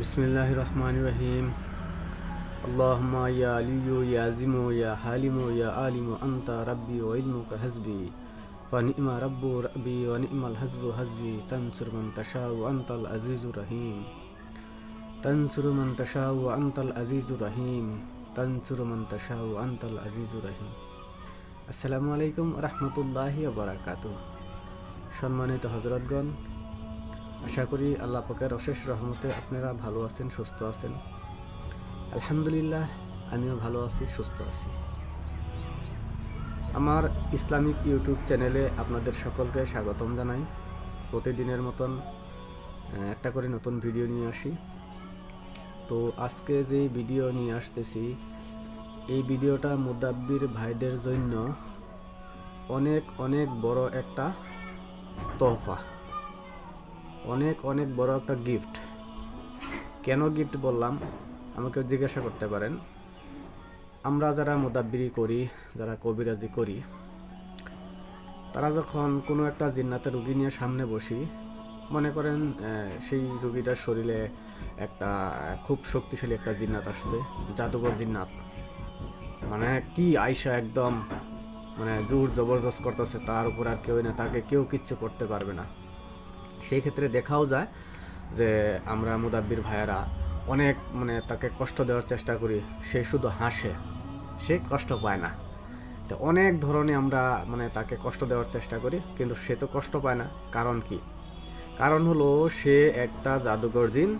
بسم الله الرحمن الرحيم اللهم يا علي يا عزيم يا حالم يا عالم أنت ربي وعلمك حسبي فنعم رب ربي ونعم الحسب حسبي تنصر من تشاء وأنت العزيز الرحيم تنصر من تشاء وأنت العزيز الرحيم تنصر من تشاء وأنت العزيز الرحيم আসসালামু আলাইকুম রহমতুল্লাহি বারাকাতু সম্মানিত হজরতগণ আশা করি আল্লাহ পাকের অশেষ রহমতে আপনারা ভালো আছেন, সুস্থ আছেন। আলহামদুলিল্লাহ, আমিও ভালো আছি, সুস্থ আছি। আমার ইসলামিক ইউটিউব চ্যানেলে আপনাদের সকলকে স্বাগতম জানাই। প্রতিদিনের মতন একটা করে নতুন ভিডিও নিয়ে আসি। তো আজকে যে ভিডিও নিয়ে আসতেছি, এই ভিডিওটা মুদাব্বির ভাইদের জন্য অনেক অনেক বড় একটা তোহফা। অনেক অনেক বড় একটা গিফট কেন গিফট বললাম? আমাকে জিজ্ঞাসা করতে পারেন। আমরা যারা মুদাব্বিরি করি, যারা কবিরাজি করি, তারা যখন কোনো একটা জিন্নাতের রুগী নিয়ে সামনে বসি, মনে করেন সেই রুগীটার শরীরে একটা খুব শক্তিশালী একটা জিন্নাত আসছে জাদুঘর জিন্নাত। মানে কি আয়সা একদম মানে জোর জবরদস্ত করতেছে, তার উপর আর কেউ না, তাকে কেউ কিচ্ছু করতে পারবে না। সেই ক্ষেত্রে দেখাও যায় যে আমরা মুদাব্বির ভাইয়েরা অনেক মানে তাকে কষ্ট দেওয়ার চেষ্টা করি, সে শুধু হাসে, সে কষ্ট পায় না। তো অনেক ধরনের আমরা মানে তাকে কষ্ট দেওয়ার চেষ্টা করি, কিন্তু সে তো কষ্ট পায় না। কারণ কি? কারণ হলো সে একটা জাদুঘর জিন,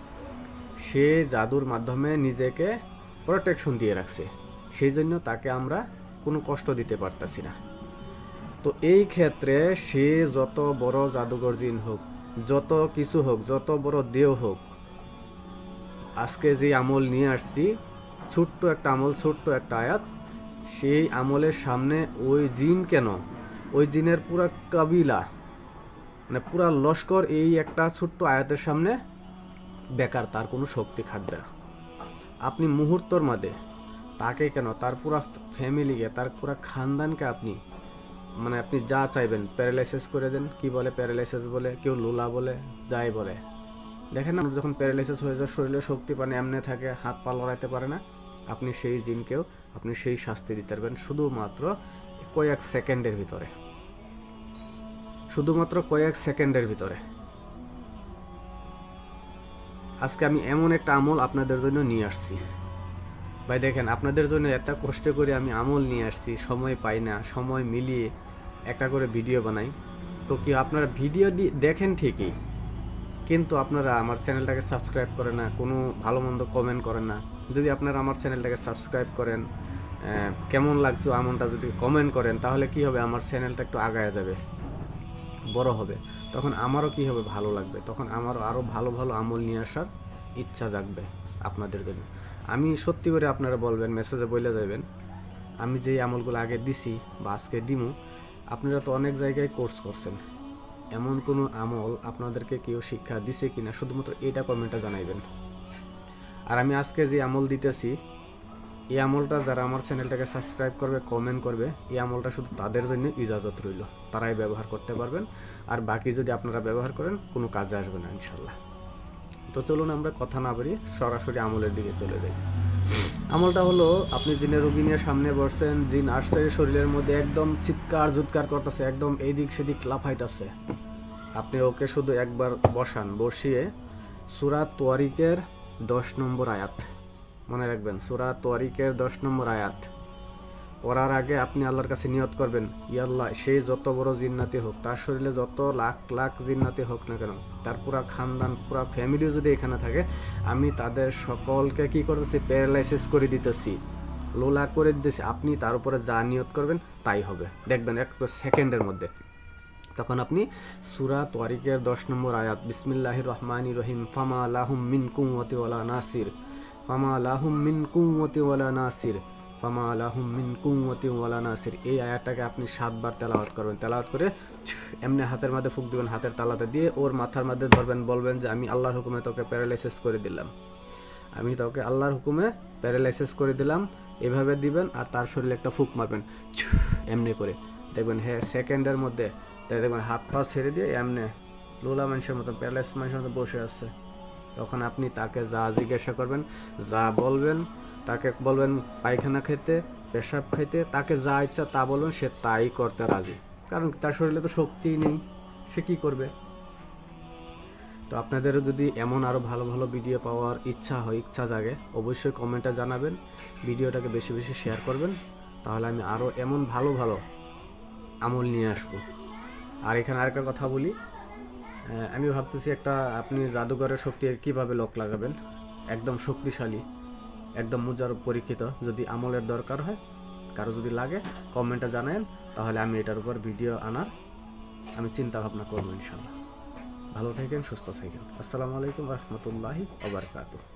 সে জাদুর মাধ্যমে নিজেকে প্রোটেকশন দিয়ে রাখছে। সেই জন্য তাকে আমরা কোনো কষ্ট দিতে পারতাছি না। তো এই ক্ষেত্রে সে যত বড় জাদুঘর জিন হোক যত কিছু হোক, যত বড় দেহ হোক, আজকে যে আমল নিয়ে আসছি, ছোট্ট একটা আমল, ছোট্ট একটা আয়াত, সেই আমলের সামনে ওই জিন কেন? ওই জিনের পুরা কাবিলা মানে পুরা লস্কর এই একটা ছোট্ট আয়াতের সামনে বেকার, তার কোনো শক্তি খাটবে না। আপনি মুহূর্তর মাঝে তাকে কেন, তার পুরা ফ্যামিলিকে তার পুরা খানদানকে আপনি মানে আপনি যা চাইবেন প্যারালাইসিস করে দেন, কি বলে প্যারালাইসিস বলে, কেউ লোলা বলে, যাই বলে। দেখেন না, যখন প্যারালাইসিস হয়ে যায়, শরীরে শক্তি পানে এমনি থাকে, হাত পা লড়াইতে পারে না। আপনি সেই জিনকেও, আপনি সেই শাস্তি দিতে পারবেন শুধুমাত্র কয়েক সেকেন্ডের ভিতরে। শুধুমাত্র কয়েক সেকেন্ডের ভিতরে। আজকে আমি এমন একটা আমল আপনাদের জন্য নিয়ে আসছি। ভাই দেখেন, আপনাদের জন্য এত কষ্ট করে আমি আমল নিয়ে আসছি, সময় পাই না, সময় মিলিয়ে একটা করে ভিডিও বানাই। তো কি আপনারা ভিডিও দেখেন ঠিকই, কিন্তু আপনারা আমার চ্যানেলটাকে সাবস্ক্রাইব করেন না, কোনো ভালো মন্দ কমেন্ট করেন না। যদি আপনারা আমার চ্যানেলটাকে সাবস্ক্রাইব করেন কেমন লাগছে আমনটা যদি কমেন্ট করেন, তাহলে কি হবে? আমার চ্যানেলটা একটু আগায় যাবে, বড় হবে। তখন আমারও কি হবে? ভালো লাগবে। তখন আমারও আরও ভালো ভালো আমল নিয়ে আসার ইচ্ছা জাগবে আপনাদের জন্য। আমি সত্যি করে আপনারা বলবেন মেসেজে বলে যাবেন আমি যেই আমলগুলো আগে দিছি বা আজকে দিমু, আপনারা তো অনেক জায়গায় কোর্স করছেন। এমন কোনো আমল আপনাদেরকে কেউ শিক্ষা দিছে কিনা, শুধুমাত্র এটা কমেন্টে জানাইবেন। আর আমি আজকে যে আমল দিতেছি, এই আমলটা যারা আমার চ্যানেলটাকে সাবস্ক্রাইব করবে কমেন্ট করবে, এই আমলটা শুধু তাদের জন্য ইজাজত রইল। তারাই ব্যবহার করতে পারবেন, আর বাকি যদি আপনারা ব্যবহার করেন, কোনো কাজে আসবে না ইনশাল্লাহ তো চলুন আমরা কথা না বাড়িয়ে সরাসরি আমলের দিকে চলে যাই। আমলটা হলো, আপনি জিনের রোগী নিয়ে সামনে বসছেন, জিন আসছে শরীরের মধ্যে একদম চিৎকার জুৎকার করতেছে, একদম এইদিক সেদিক লাফাইতেছে। আপনি ওকে শুধু একবার বসান, বসিয়ে সুরা তোয়ারিকের দশ নম্বর আয়াত, মনে রাখবেন, সুরা তোয়ারিকের দশ নম্বর আয়াত। পড়ার আগে আপনি আল্লাহর কাছে নিয়ত করবেন, ইয়াল্লাহ, সে যত বড় জিন্নাতি হোক, তার শরীরে যত লাখ লাখ জিন্নাতি হোক না কেন, তার পুরা খানদান, পুরা ফ্যামিলিও যদি এখানে থাকে, আমি তাদের সকলকে কি করতেছি প্যারালাইসিস করে দিতেছি, লোলা করে দিতেছি, আপনি তার উপরে যা নিয়ত করবেন, তাই হবে। দেখবেন এক সেকেন্ডের মধ্যে। তখন আপনি সুরা তোয়ারিকের দশ নম্বর আয়াত বিসমিল্লাহ রহমানি রহিম, ফামা আলাহুম মিন কুমতি ওয়ালা নাসির, ফামা আলাহুম মিন কুমতি ওয়ালা নাসির। ফামা আলাহুম মিন কুমতি ওয়ালা নাসির। এই আয়াতটাকে আপনি সাতবার তেলাওয়াত করবেন। তেলাওয়াত করে এমনি হাতের মধ্যে ফুক দিবেন, হাতের তালাতে দিয়ে ওর মাথার মধ্যে ধরবেন, বলবেন যে, আমি আল্লাহর হুকুমে তোকে প্যারালাইসিস করে দিলাম। আমি তোকে আল্লাহর হুকুমে প্যারালাইসিস করে দিলাম। এভাবে দিবেন আর তার শরীরে একটা ফুক মারবেন। এমনি করে। দেখবেন হ্যাঁ সেকেন্ডের মধ্যে তাই দেখবেন হাত পা ছেড়ে দিয়ে এমনি লোলা মানুষের মতো প্যারালাইস মানুষের মতো বসে আছে। তখন আপনি তাকে যা জিজ্ঞাসা করবেন, যা বলবেন তাকে বলবেন, পায়খানা খেতে, পেশাব খাইতে তাকে যা ইচ্ছা তা বলবেন সে তাই করতে রাজি। কারণ তার শরীরে তো শক্তি নেই, সে কি করবে? তো আপনাদেরও যদি এমন আরও ভালো ভালো ভিডিও পাওয়ার ইচ্ছা হয়, ইচ্ছা জাগে, অবশ্যই কমেন্টে জানাবেন, ভিডিওটাকে বেশি বেশি শেয়ার করবেন, তাহলে আমি আরও এমন ভালো ভালো আমল নিয়ে আসব। আর এখানে আরেকটা কথা বলি আমি ভাবতেছি একটা, আপনি জাদুঘরের শক্তি কীভাবে লক লাগাবেন? একদম শক্তিশালী। একদম মুজার পরীক্ষিত যদি আমলের দরকার হয়, কারও যদি লাগে, কমেন্টে জানেন তাহলে আমি এটার উপর ভিডিও আনার আমি চিন্তা ভাবনা করব ইনশাল্লাহ। ভালো থাকেন, সুস্থ থাকেন। আসসালামু আলাইকুম রহমতুল্লাহি ওবরকাতুহ